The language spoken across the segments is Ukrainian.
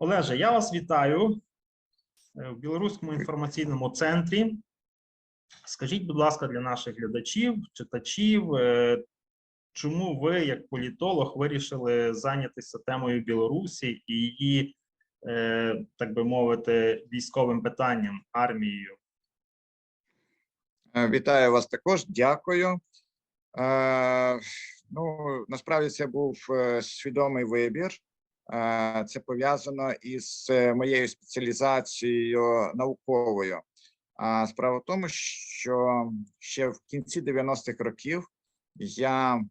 Олеже, я вас вітаю е, в Білоруському інформаційному центрі. Скажіть, будь ласка, для наших глядачів, читачів, е, чому ви, як політолог, вирішили зайнятися темою Білорусі і її, е, так би мовити, військовим питанням, армією? Вітаю вас також, дякую. Ну, насправді це був свідомий вибір. Е, це пов'язано із е, моєю спеціалізацією науковою. А справа в тому, що ще в кінці 90-х років я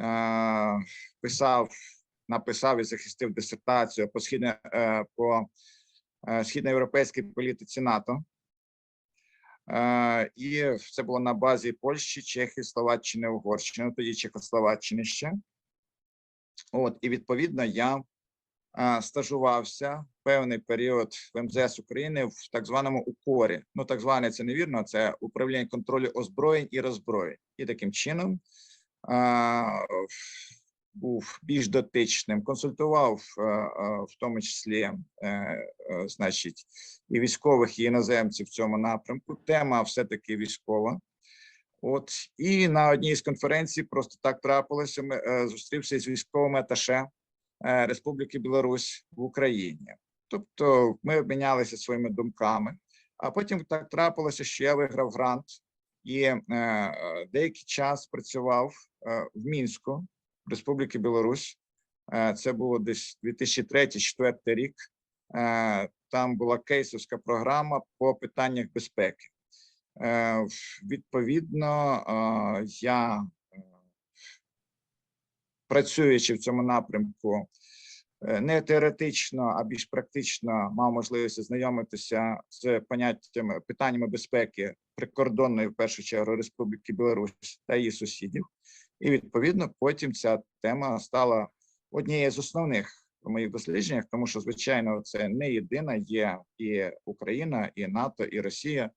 е, писав, написав і захистив дисертацію по східне по східноєвропейській політиці НАТО. І це було на базі Польщі, Чехії, Словаччини, Угорщини, тоді Чехословаччини ще. От, і відповідно я е, стажувався певний період в МЗС України в так званому УКОРі. Ну, так зване це невірно, це управління контролю озброєнь і роззброєнь. І таким чином е, був більш дотичним, консультував е, е, в тому числі, е, е, значить, і військових, і іноземців в цьому напрямку. Тема все-таки військова. От і на одній з конференцій просто так трапилося. Ми е, зустрівся з військовим аташе е, Республіки Білорусь в Україні. Тобто ми обмінялися своїми думками. А потім так трапилося, що я виграв грант і е, деякий час працював е, в Мінську, Республіки Білорусь. Е, Це було десь 2003-2004 рік. Е, Там була кейсовська програма по питаннях безпеки. Е, Відповідно, я, е, працюючи в цьому напрямку, е, не теоретично, а більш практично мав можливість ознайомитися з поняттями питаннями безпеки прикордонної, в першу чергу, Республіки Білорусь та її сусідів. І відповідно потім ця тема стала однією з основних в моїх дослідженнях, тому що, звичайно, це не єдина, є і Україна, і НАТО, і Росія,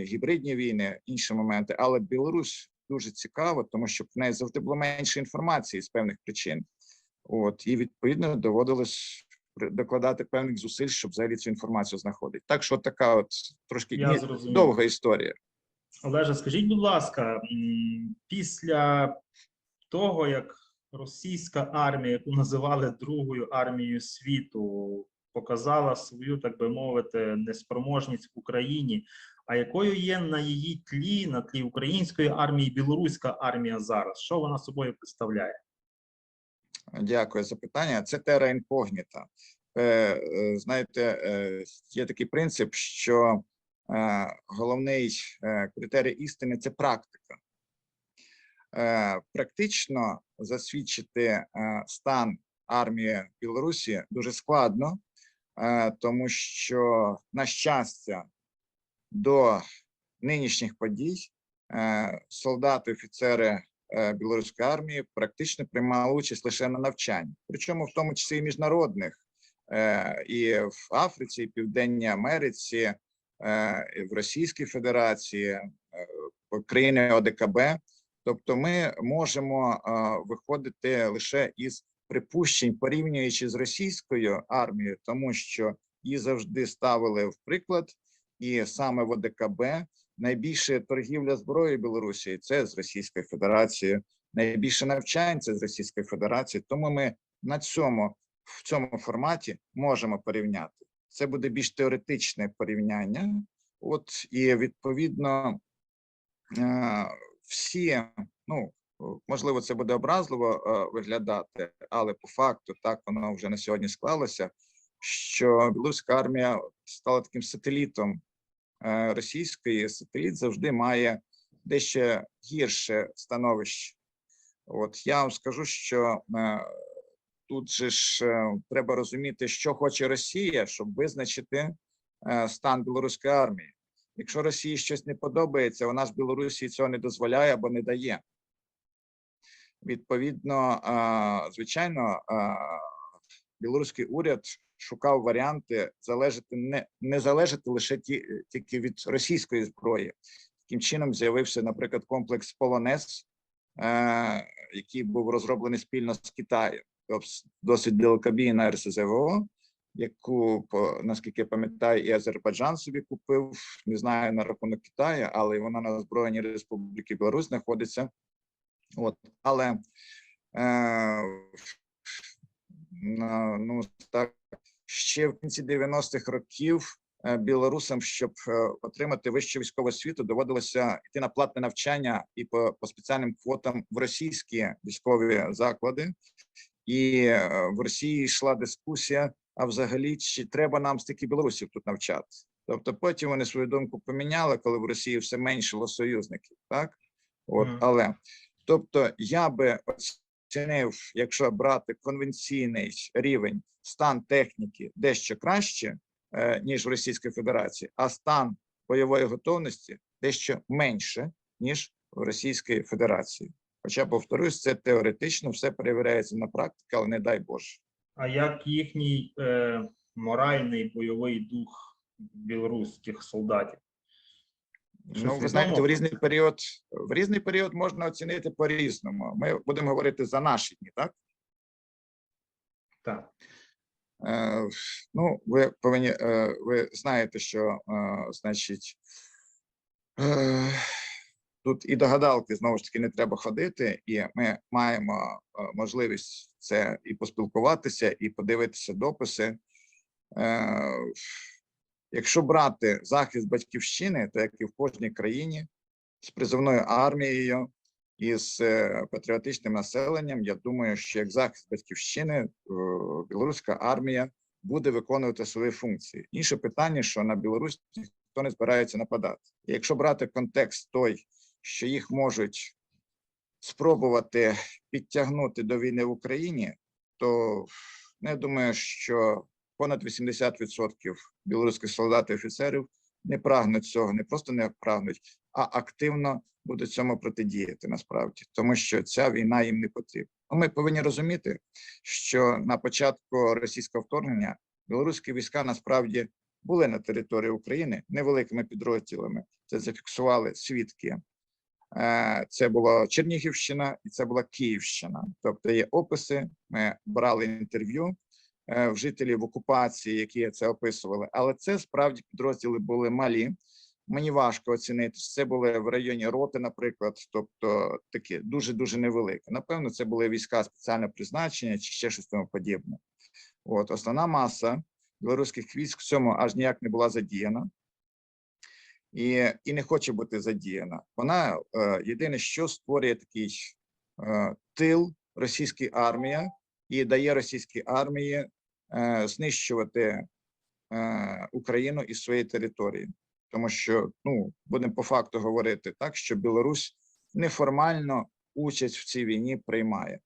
гібридні війни, інші моменти. Але Білорусь дуже цікаво, тому що в неї завжди було менше інформації з певних причин. От і відповідно доводилось докладати певних зусиль, щоб взагалі цю інформацію знаходити. Так що така, от трошки Я ні- довга історія. Олеже, скажіть, будь ласка, після того, як російська армія, яку називали Другою армією світу, показала свою, так би мовити, неспроможність в Україні, а якою є на її тлі, на тлі української армії, білоруська армія зараз? Що вона собою представляє? Дякую за питання. Це тера інкогніта. Е, е, Знаєте, е, є такий принцип, що головний критерій істини це практика. Практично засвідчити стан армії Білорусі дуже складно, тому що, на щастя, до нинішніх подій е, солдати, офіцери е, білоруської армії практично приймали участь лише на навчанні, причому в тому числі і міжнародних, е, і в Африці, і Південній Америці, е, і в Російській Федерації, е, країни ОДКБ. Тобто, ми можемо е, виходити лише із припущень, порівнюючи з російською армією, тому що її завжди ставили в приклад, і саме в ОДКБ найбільше торгівля зброєю Білорусі це з Російською Федерацією, найбільше навчань це з Російської Федерації. Тому ми на цьому в цьому форматі можемо порівняти. Це буде більш теоретичне порівняння. От і відповідно е, всі, ну можливо, це буде образливо е, виглядати, але по факту так воно вже на сьогодні склалося. Що білоруська армія стала таким сателітом е, російської. Сателіт завжди має дещо гірше становище. От я вам скажу, що е, тут же ж треба розуміти, що хоче Росія, щоб визначити стан білоруської армії. Якщо Росії щось не подобається, вона ж Білорусі цього не дозволяє або не дає. Відповідно, звичайно, білоруський уряд шукав варіанти залежати не, не залежати лише ті, тільки від російської зброї. Таким чином з'явився, наприклад, комплекс Полонез, е, який був розроблений спільно з Китаєм. обс- досить далекобійна РСЗВО, яку, наскільки я пам'ятаю, і Азербайджан собі купив. Не знаю на рахунок Китаю, але вона на озброєнні Республіки Білорусь знаходиться. От, але е, на- ну так ще в кінці 90-х років е, білорусам, щоб е, отримати вищу військову освіту, доводилося йти на платне навчання і по, по спеціальним квотам в російські військові заклади. І е, в Росії йшла дискусія: а взагалі, чи треба нам стільки білорусів тут навчати? Тобто, потім вони свою думку поміняли, коли в Росії все меншало союзників, так от але тобто я би оцінив, якщо брати конвенційний рівень, стан техніки дещо краще, е, ніж в Російській Федерації, а стан бойової готовності дещо менше, ніж в Російській Федерації. Хоча, повторюсь, це теоретично все перевіряється на практиці, але не дай Боже. А як їхній е, моральний бойовий дух білоруських солдатів? Ну, ви знаєте, в різний період в різний період можна оцінити по-різному. Ми будемо говорити за наші дні, так? Так. Е, Ну, ви повинні, е, ви знаєте, що, е, значить, е, тут і до гадалки знову ж таки не треба ходити, і ми маємо е, можливість це і поспілкуватися, і подивитися дописи. Е, Якщо брати захист батьківщини, то як і в кожній країні, з призовною армією і з е, патріотичним населенням, я думаю, що як захист батьківщини, е, білоруська армія буде виконувати свої функції. Інше питання, що на Білорусь ніхто не збирається нападати. Якщо брати контекст той, що їх можуть спробувати підтягнути до війни в Україні, то ну, я думаю, що понад 80% білоруських солдат і офіцерів не прагнуть цього, не просто не прагнуть, а активно будуть цьому протидіяти насправді, тому що ця війна їм не потрібна. Ну, Ми повинні розуміти, що на початку російського вторгнення білоруські війська насправді були на території України невеликими підрозділами. Це зафіксували свідки. Е, Це була Чернігівщина і це була Київщина. Тобто є описи. Ми брали інтерв'ю жителів окупації, які це описували. Але це справді підрозділи були малі. Мені важко оцінити. чи Це були в районі роти, наприклад, тобто такі дуже дуже невеликі. Напевно, це були війська спеціального призначення чи ще щось тому подібне. От основна маса білоруських військ в цьому аж ніяк не була задіяна і, і не хоче бути задіяна. Вона е, єдине, що створює такий е, тил російській армії і дає російській армії е, знищувати е, Україну із своєї території, тому що ну будемо по факту говорити так, що Білорусь неформально участь в цій війні приймає.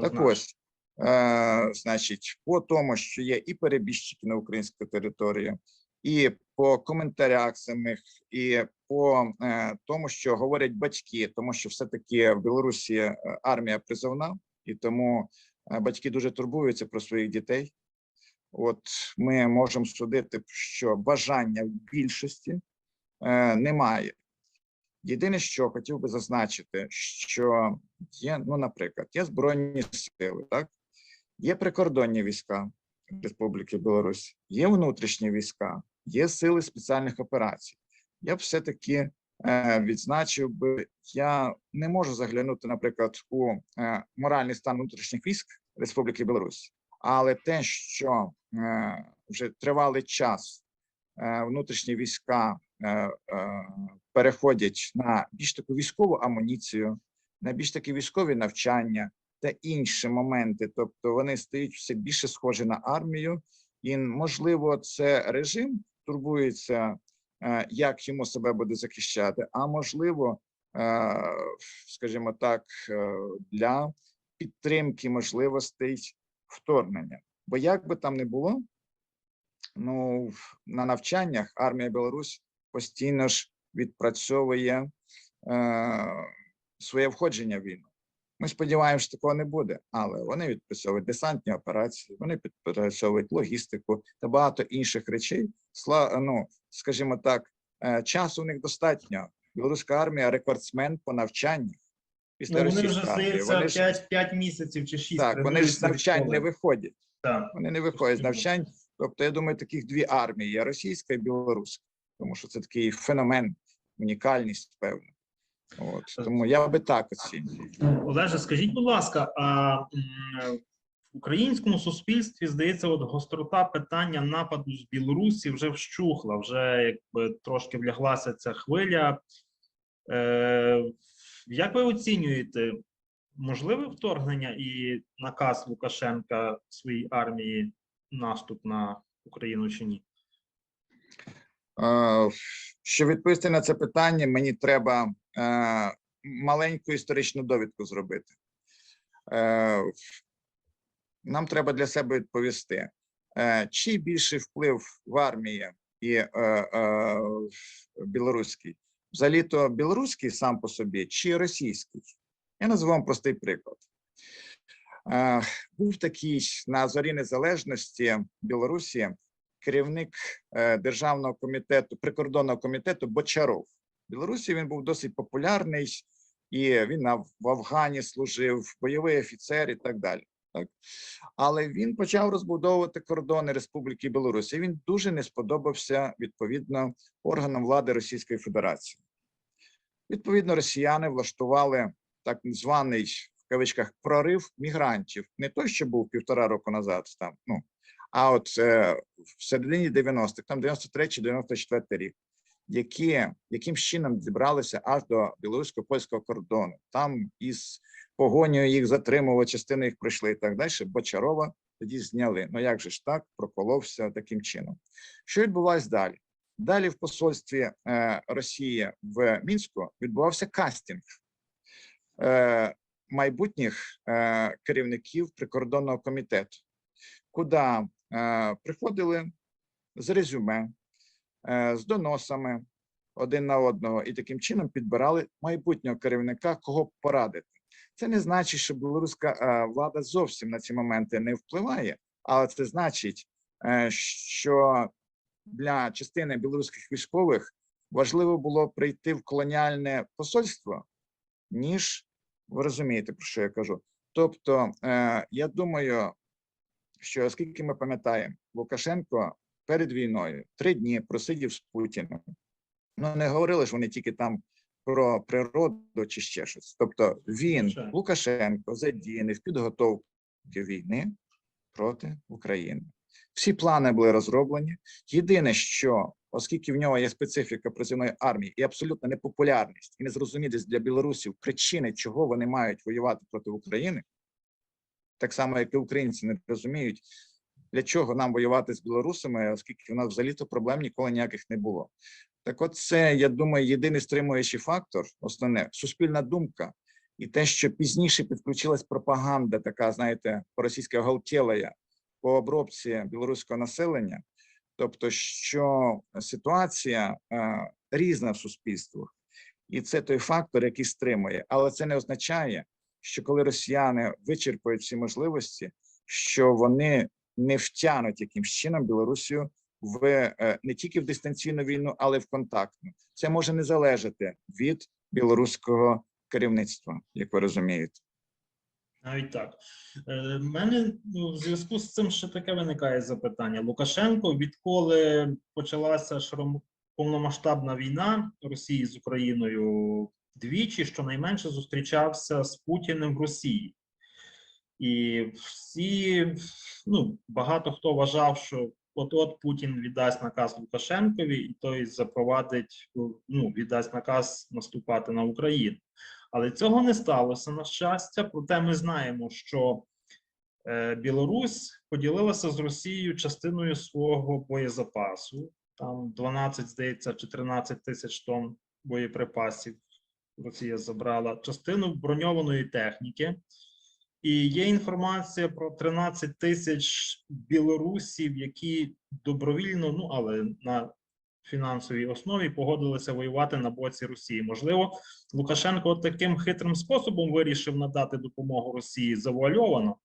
Так ось, е, значить, по тому, що є і перебіжчики на українській території, і по коментарях самих, і по е, тому, що говорять батьки, тому що все-таки в Білорусі е, армія призовна, і тому батьки дуже турбуються про своїх дітей. От ми можемо судити, що бажання в більшості е, немає. Єдине, що хотів би зазначити, що є, ну, наприклад, є збройні сили, так є прикордонні війська Республіки Білорусь, є внутрішні війська, є сили спеціальних операцій. Я б все-таки відзначив би, я не можу заглянути, наприклад, у е, моральний стан внутрішніх військ Республіки Білорусь, але те, що е, вже тривалий час е, внутрішні війська е, е, переходять на більш таку військову амуніцію, на більш такі військові навчання та інші моменти. Тобто вони стають все більше схожі на армію, і можливо, це режим турбується, е, як йому себе буде захищати, а можливо, е, скажімо так, е, для підтримки можливостей вторгнення. Бо як би там не було, ну на навчаннях армія Білорусь постійно ж відпрацьовує е, своє входження в війну. Ми сподіваємося, що такого не буде, але вони відпрацьовують десантні операції, вони відпрацьовують логістику та багато інших речей. Ну, скажімо так, е, часу у них достатньо. Білоруська армія рекордсмен по навчанню. після Ну, вони вже, здається, Вони 5, 5 місяців чи 6. так, вони ж з навчань не виходять. Так. Вони не виходять з навчань. Тобто, я думаю, таких дві армії: є російська і білоруська, тому що це такий феномен, унікальність, певна. От тому я би так оцінюю. Олеже, скажіть, будь ласка, а українському суспільстві здається, от гострота питання нападу з Білорусі вже вщухла, вже якби трошки вляглася ця хвиля. Е, як ви оцінюєте можливе вторгнення і наказ Лукашенка своїй армії наступ на Україну чи ні? Е, Щоб відповісти на це питання, мені треба е, маленьку історичну довідку зробити. Нам треба для себе відповісти, е, чий більший вплив в армії і е, е, білоруський? Взагалі-то білоруський сам по собі чи російський? Я назву вам простий приклад. Е, Був такий на зорі незалежності Білорусі керівник е, державного комітету, прикордонного комітету Бочаров. В Білорусі він був досить популярний, і він в Афгані служив, бойовий офіцер і так далі. Так? Але він почав розбудовувати кордони Республіки Білорусь. І він дуже не сподобався відповідно органам влади Російської Федерації. Відповідно, росіяни влаштували так званий в кавичках прорив мігрантів, не той, що був півтора року назад, там ну а от е, в середині 90-х, там 93-94 рік, які яким чином зібралися аж до білорусько польського кордону. Там із погонею їх затримували, частини їх пройшли і так далі. Бочарова тоді зняли. Ну як же ж так проколовся таким чином? Що відбувалось далі? Далі в посольстві е, Росії в Мінську відбувався кастинг е, майбутніх е, керівників прикордонного комітету, куди е, приходили з резюме, з доносами один на одного, і таким чином підбирали майбутнього керівника, кого порадити. Це не значить, що білоруська е, влада зовсім на ці моменти не впливає, але це значить, е, що для частини білоруських військових важливо було прийти в колоніальне посольство, ніж ви розумієте, про що я кажу. Тобто, е, я думаю, що оскільки ми пам'ятаємо, Лукашенко перед війною три дні просидів з Путіним. Ну не говорили ж вони тільки там про природу чи ще щось. Тобто він, Лукашенко, задіяний в підготовці війни проти України. Всі плани були розроблені. Єдине, що оскільки в нього є специфіка призивної армії і абсолютна непопулярність, і незрозумілість для білорусів причини, чого вони мають воювати проти України, так само, як і українці не розуміють, для чого нам воювати з білорусами, оскільки у нас взагалі-то проблем ніколи ніяких не було. Так, от це, я думаю, єдиний стримуючий фактор, основне суспільна думка, і те, що пізніше підключилась пропаганда, така, знаєте, російська галтєлая по обробці білоруського населення, тобто, що ситуація е, різна в суспільствах, і це той фактор, який стримує. Але це не означає, що коли росіяни вичерпають всі можливості, що вони не втягнуть якимсь чином Білорусію в е, не тільки в дистанційну війну, але й в контактну. Це може не залежати від білоруського керівництва, як ви розумієте. Навіть так. Е, в мене ну, в зв'язку з цим ще таке виникає запитання. Лукашенко, відколи почалася широм- повномасштабна війна Росії з Україною, двічі щонайменше зустрічався з Путіним в Росії. І всі, ну, багато хто вважав, що от-от Путін віддасть наказ Лукашенкові, і той запровадить, ну, віддасть наказ наступати на Україну. Але цього не сталося, на щастя. Проте ми знаємо, що е, Білорусь поділилася з Росією частиною свого боєзапасу. Там 12, здається, чи 13 тисяч тонн боєприпасів Росія забрала, частину броньованої техніки. І є інформація про 13 тисяч білорусів, які добровільно, ну але на фінансовій основі погодилися воювати на боці Росії. Можливо, Лукашенко таким хитрим способом вирішив надати допомогу Росії завуальовано.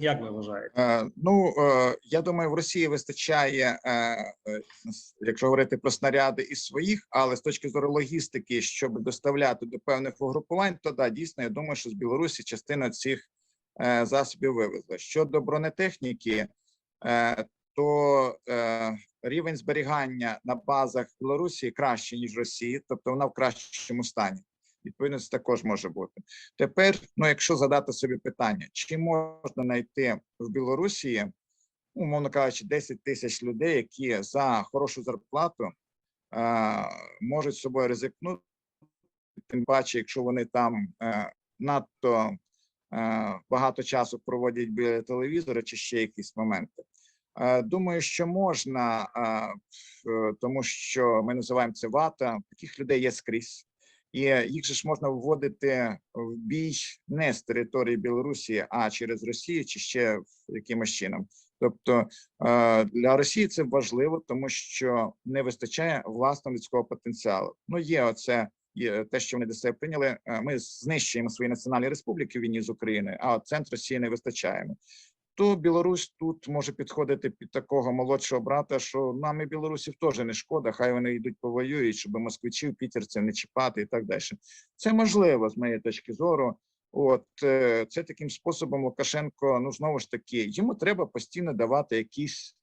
Як ви вважаєте? Е, Ну, е, я думаю, в Росії вистачає, е, якщо говорити про снаряди і своїх, але з точки зору логістики, щоб доставляти до певних угрупувань, то да, дійсно, я думаю, що з Білорусі частина цих засобів вивезла. Щодо бронетехніки, то рівень зберігання на базах Білорусі краще ніж Росії, тобто вона в кращому стані. Відповідно, це також може бути. Тепер, ну якщо задати собі питання, чи можна знайти в Білорусі, умовно кажучи, 10 тисяч людей, які за хорошу зарплату е, можуть собою ризикнути, тим паче, якщо вони там е, надто е, багато часу проводять біля телевізора чи ще якісь моменти. Е, Думаю, що можна, тому що ми називаємо це вата. Таких людей є скрізь. І їх ж можна вводити в бій не з території Білорусі, а через Росію чи ще якимось чином. Тобто е, для Росії це важливо, тому що не вистачає власного людського потенціалу. Ну є оце є те, що вони до себе прийняли. е, Ми знищуємо свої національні республіки війні з Україною, а от центр Росії не вистачаємо. То Білорусь тут може підходити під такого молодшого брата, що нам і білорусів теж не шкода, хай вони йдуть повоюють, щоб москвичів, пітерців не чіпати і так далі. Це можливо з моєї точки зору. От е, це таким способом Лукашенко, ну знову ж таки, йому треба постійно давати якісь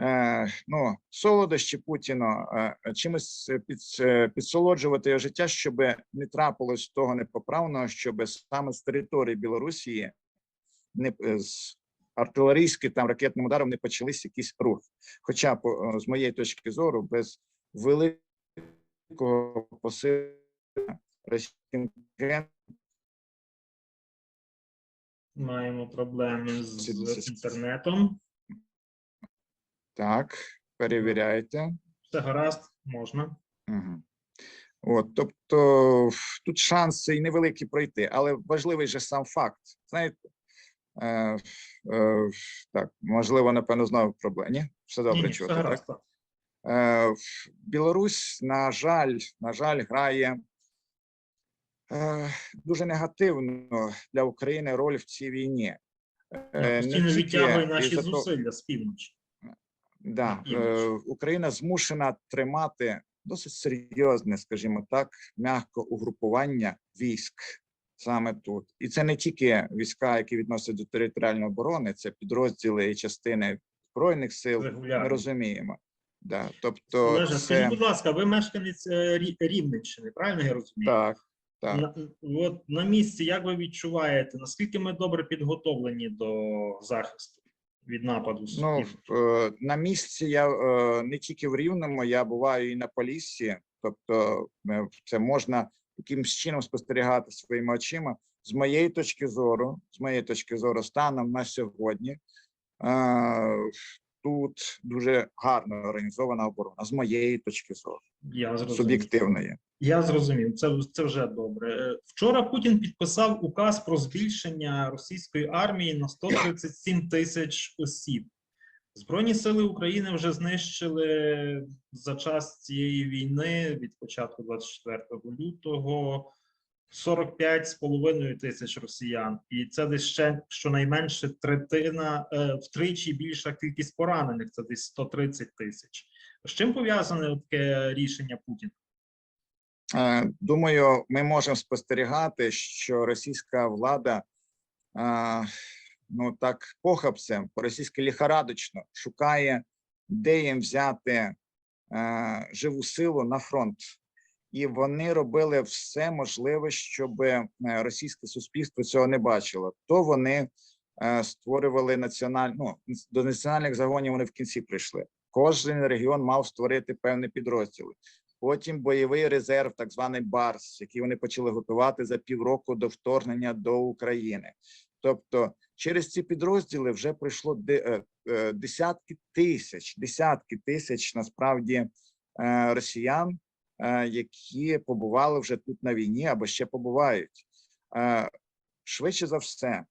е, ну, солодощі Путіну, е, чимось під, е, підсолоджувати його життя, щоб не трапилось того непоправного, щоб саме з території Білорусі не е, з артилерійським там ракетним ударом не почались якісь рухи. Хоча, по- е, з моєї точки зору, без великого посилення російським Маємо проблеми з інтернетом. так перевіряйте. Все гаразд, можна. Угу. От, тобто тут шанси і невеликі пройти, але важливий же сам факт. Знаєте, е, е, так, можливо, напевно, знову проблема. Ні, все добре Ні, чути. все Так? гаразд. Е, Білорусь, на жаль, на жаль, грає е, дуже негативно для України роль в цій війні. Е, Постійно відтягує наші зусилля з півночі. Да, е, Україна змушена тримати досить серйозне, скажімо так, м'яко угрупування військ саме тут. І це не тільки війська, які відносяться до територіальної оборони, це підрозділи і частини збройних сил. Ми розуміємо. Да, тобто, Олеже, це скажіть, будь ласка, ви мешканець е, Рі- Рівненщини, правильно я розумію? так, так. На, от на місці, як ви відчуваєте, наскільки ми добре підготовлені до захисту від нападу Ну, е, на місці я е, не тільки в Рівному, я буваю і на Поліссі, тобто це можна якимось чином спостерігати своїми очима. З моєї точки зору, з моєї точки зору, станом на сьогодні е, тут дуже гарно організована оборона, з моєї точки зору, Я зрозумів. суб'єктивної. Я зрозумів, це, це вже добре. Е, Вчора Путін підписав указ про збільшення російської армії на 137 тисяч осіб. Збройні сили України вже знищили за час цієї війни від початку 24 лютого 45,5 тисяч росіян, і це десь ще щонайменше третина е, втричі більша кількість поранених. Це десь 130 тисяч. З чим пов'язане таке рішення Путіна? Е, Думаю, ми можемо спостерігати, що російська влада, е, ну так похабцем, по-російськи ліхорадочно шукає, де їм взяти е, живу силу на фронт. І вони робили все можливе, щоб е, російське суспільство цього не бачило. То вони е, створювали національну ну, до національних загонів. Вони в кінці прийшли. Кожен регіон мав створити певні підрозділи. Потім бойовий резерв, так званий Барс, який вони почали готувати за півроку до вторгнення до України. Тобто, через ці підрозділи вже пройшло е, е, десятки тисяч, десятки тисяч насправді е, росіян, які побували вже тут на війні або ще побувають. Швидше за все,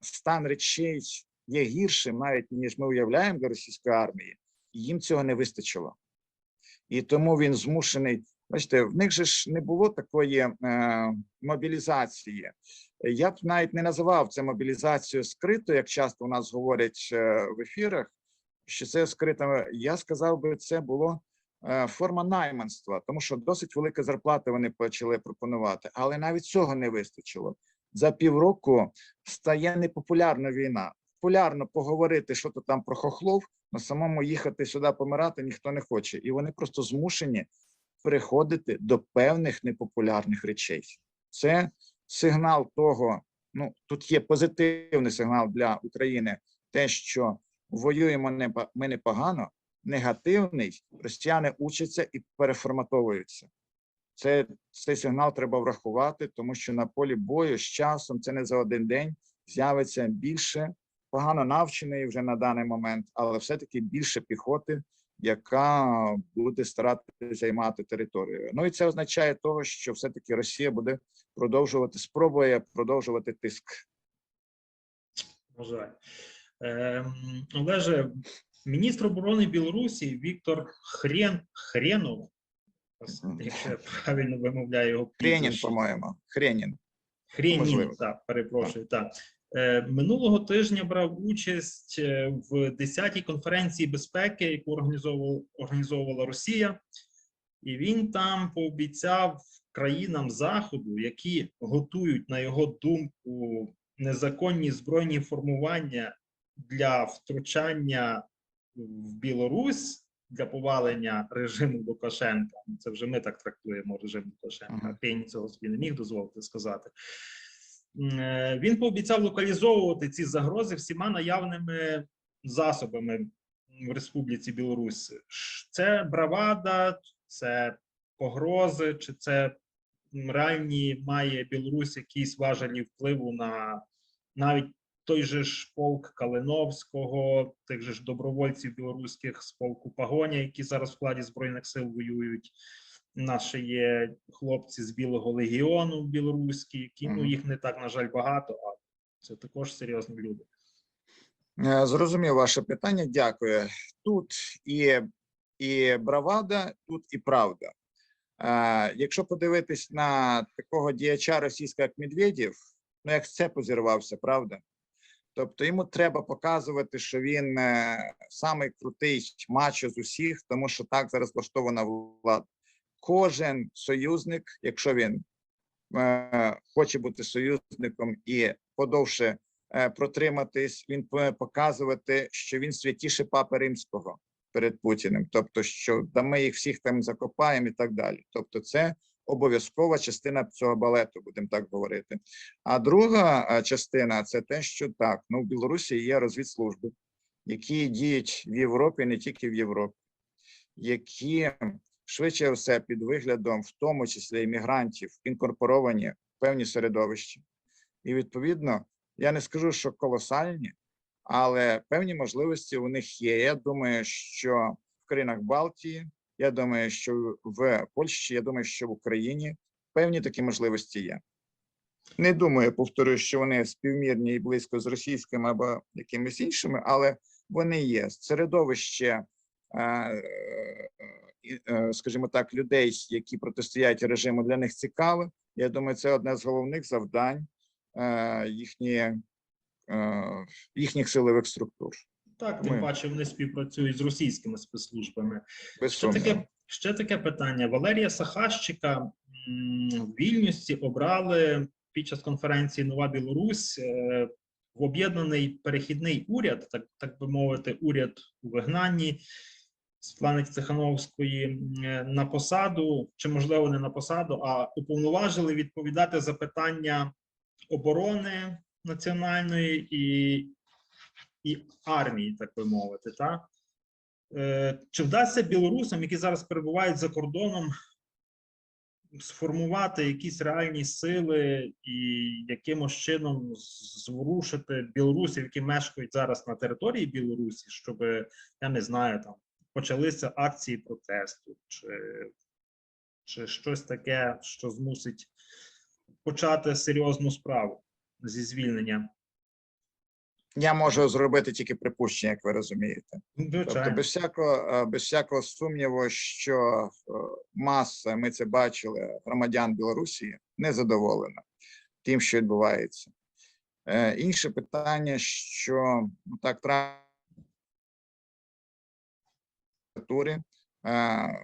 стан речей є гіршим, навіть ніж ми уявляємо для російської армії, і їм цього не вистачило і тому він змушений. Бачите, в них же ж не було такої мобілізації. Я б навіть не називав це мобілізацією скрито, як часто у нас говорять е, в ефірах, що це скрито. Я сказав би, це було е, форма найманства, тому що досить велика зарплата вони почали пропонувати, але навіть цього не вистачило. За півроку стає непопулярна війна. Популярно поговорити, що то там про хохлов, на самому їхати сюди помирати ніхто не хоче, і вони просто змушені переходити до певних непопулярних речей. Це сигнал того. Ну тут є позитивний сигнал для України, те, що воюємо не ми непогано, негативний, росіяни учаться і переформатовуються. Це цей сигнал треба врахувати, тому що на полі бою з часом це не за один день з'явиться більше погано навченої вже на даний момент, але все-таки більше піхоти, яка буде старатися займати територію. Ну і це означає того, що все-таки Росія буде продовжувати спробує продовжувати тиск. На жаль. Ем, Олеже, міністр оборони Білорусі Віктор Хрен, Хренов, якщо я правильно вимовляю його Хренін, по-моєму, Хренін. Хренін, так, перепрошую, так. Е, Минулого тижня брав участь е, в 10-й конференції безпеки, яку організовувала, організовувала Росія, і він там пообіцяв країнам Заходу, які готують, на його думку, незаконні збройні формування для втручання в Білорусь. Для повалення режиму Лукашенка, Ну, це вже ми так трактуємо режим Лукашенка. Мгм. Цього собі не міг дозволити сказати. Е, Він пообіцяв локалізовувати ці загрози всіма наявними засобами в Республіці Білорусь. Це бравада, це погрози, чи це реальні має Білорусь якісь важелі впливу на навіть той же ж полк Калиновського, тих же ж добровольців білоруських з полку Пагоня, які зараз в складі збройних сил воюють. Наші є хлопці з Білого легіону білоруські, які ну їх не так на жаль багато, а це також серйозні люди. Е, Зрозумів ваше питання. Дякую. Тут і, і бравада, тут і правда. Е, Якщо подивитись на такого діяча російського, як Медведєв, ну як це позірвався, правда? Тобто йому треба показувати, що він е, самий крутий мачо з усіх, тому що так зараз влаштована влада. Кожен союзник, якщо він е, хоче бути союзником і подовше е, протриматись, він повинен показувати, що він святіше папи римського перед Путіним, тобто, що да ми їх всіх там закопаємо і так далі. Тобто, це обов'язкова частина цього балету, будемо так говорити. А друга е, частина це те, що так, ну в Білорусі є розвідслужби, які діють в Європі, не тільки в Європі, які швидше все під виглядом, в тому числі іммігрантів, інкорпоровані в певні середовища. І відповідно, я не скажу, що колосальні, але певні можливості у них є. Я думаю, що в країнах Балтії, я думаю, що в Польщі, я думаю, що в Україні певні такі можливості є. Не думаю, повторюю, що вони співмірні і близько з російськими або якимись іншими, але вони є. Середовище, е, скажімо так, людей, які протистоять режиму, для них цікаве. Я думаю, це одне з головних завдань е, їхні, е, їхніх силових структур. Так, тим Ми- паче вони співпрацюють з російськими спецслужбами. Ще таке, ще таке питання. Валерія Сахащика в Вільнюсі обрали під час конференції Нова Білорусь е, в об'єднаний перехідний уряд, так, так би мовити, уряд у вигнанні Світлани Цехановської на посаду, чи можливо не на посаду, а уповноважили відповідати за питання оборони національної і, і армії, так би мовити, так? Е, Чи вдасться білорусам, які зараз перебувають за кордоном, сформувати якісь реальні сили і якимось чином зворушити білорусів, які мешкають зараз на території Білорусі, щоб я не знаю, там почалися акції протесту, чи, чи щось таке, що змусить почати серйозну справу зі звільнення? Я можу зробити тільки припущення, як ви розумієте. Тобто, без всякого, е, без всякого сумніву, що е, маса, ми це бачили, громадян Білорусі незадоволена. тим, що відбувається. Е, Інше питання, що ну, так трапитури, е,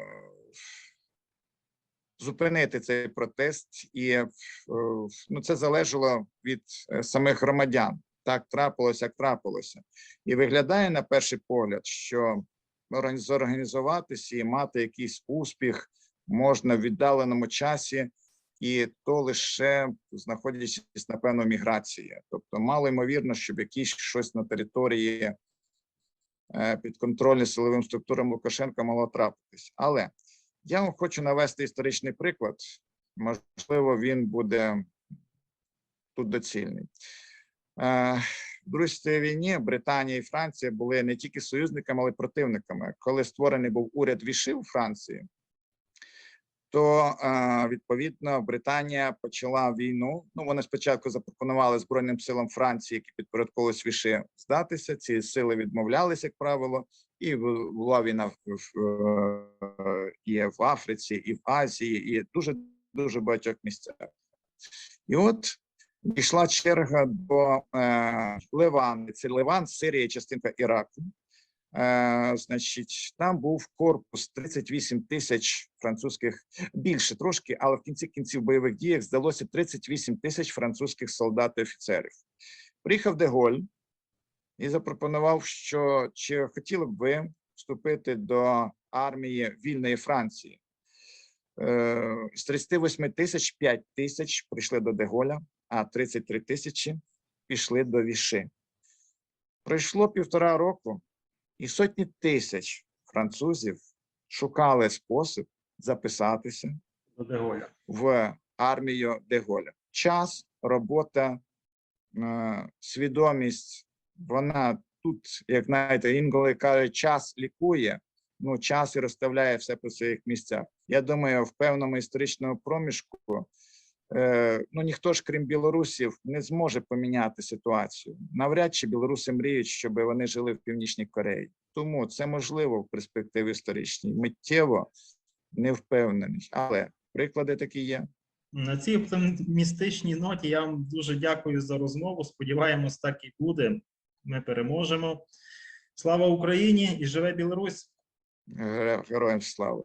зупинити цей протест, і е, ну, це залежало від е, самих громадян. Так трапилося, як трапилося. І виглядає на перший погляд, що органі- зорганізуватися і мати якийсь успіх можна в віддаленому часі, і то лише знаходячись напевно міграції. Тобто, мало ймовірно, щоб якісь щось на території підконтрольні силовим структурам Лукашенка мало трапитись. Але я вам хочу навести історичний приклад. Можливо, він буде тут доцільний. Е, В Другій війні Британія і Франція були не тільки союзниками, але й противниками. Коли створений був уряд Віши у Франції, то відповідно Британія почала війну. Ну вони спочатку запропонували Збройним силам Франції, які підпорядковувалися Віши, здатися. Ці сили відмовлялися, як правило, і була війна в, і в Африці, і в Азії, і дуже дуже багатьох місцях. І от дійшла черга до е, Ливану. Це Ливан, Сирія, частинка Іраку. Е, значить, там був корпус 38 тисяч французьких, більше трошки, але в кінці кінців бойових діях здалося 38 тисяч французьких солдат і офіцерів. Приїхав Деголь і запропонував, що чи хотіли б ви вступити до армії вільної Франції. Е, З 38 тисяч 5 тисяч прийшли до Деголя, а 33 тисячі пішли до Віши. Пройшло півтора року, і сотні тисяч французів шукали спосіб записатися Деголя. в армію Деголя. Час, робота, е, свідомість, вона тут, як знаєте, інколи кажуть, час лікує, ну час і розставляє все по своїх місцях. Я думаю, в певному історичному проміжку. Е, Ну, ніхто ж, крім білорусів, не зможе поміняти ситуацію. Навряд чи білоруси мріють, щоб вони жили в Північній Кореї. Тому це можливо в перспективі історичній. Миттєво не впевнений, але приклади такі є. На цій оптимістичній ноті я вам дуже дякую за розмову. Сподіваємось, так і буде. Ми переможемо. Слава Україні і живе Білорусь! Героям слава.